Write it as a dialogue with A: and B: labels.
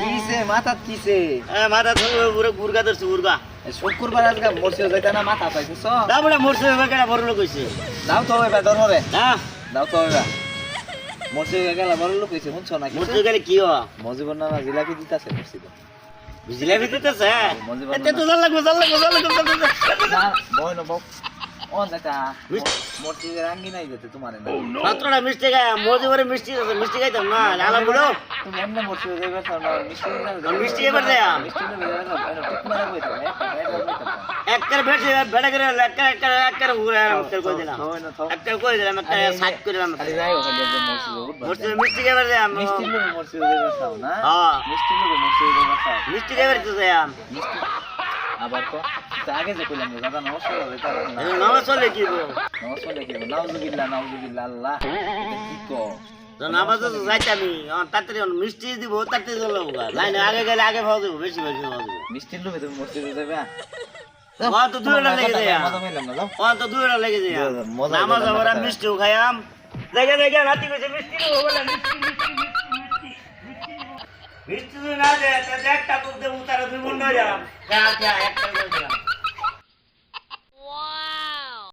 A: কিসে মাথা কিসে?
B: এ মাথা পুরো গুরগা ধরছে গুরগা
A: শুক্রবার আজকে মরছিও যাইতে না মাথা
B: মরছে এবার কেটা বড় লোক হয়েছে
A: দাও তো এবার দর হবে
B: হ্যাঁ।
A: দাও তো এবার মরছিও গেল বড় লোক হয়েছে শুনছো না
B: মরতে গেলে কি হয়
A: মজিবর নানা জিলাপি দিতেছে মরছিল
B: বুঝলে ভিতরতেছে
A: মজিবর
B: এতে তো জাল লাগবে জাল লাগবে জাল লাগবে লাগবে।
A: না বই দেখা
B: মিষ্টি। খায় মজে করে মিষ্টি মিষ্টি খাইতাম না আলাম বলো
A: মিষ্টি
B: এবার দেয়া করে ঘুরে কই দিলাম
A: হয়
B: কই দিলাম একটা সাইড করে দিলাম
A: খালি যাই ওখানে মরছি
B: মিষ্টি
A: মিষ্টি মরছি না
B: হ্যাঁ
A: মিষ্টি মরছি
B: মিষ্টি তো
A: মিষ্টি আবার তো আগে যে কইলাম যে দাদা নমস্কার হবে তার না
B: নামা চলে কি গো
A: নাউজুবিল্লাহ নাউজুবিল্লাহ আল্লাহ। কি কো?
B: তো নামা তো যাইতে আমি। তাড়াতাড়ি মিষ্টি দিব তাড়াতাড়ি চলে লাইনে আগে গেলে আগে ভাও দেবো বেশি বেশি ভাও দেবো।
A: মিষ্টির লোকে তুমি মরছি যাইবে
B: তো দুইটা লেগে যায়।
A: মজা পাইলাম না যাও
B: ও তো দুইটা লেগে যায়। নামাজ আমরা মিষ্টিও খাইয়াম। দেখে দেখে নাতি কইছে মিষ্টি যদি না তাহলে একটা দুধ দেবো তারা দুই বন্ধ যা যা একটা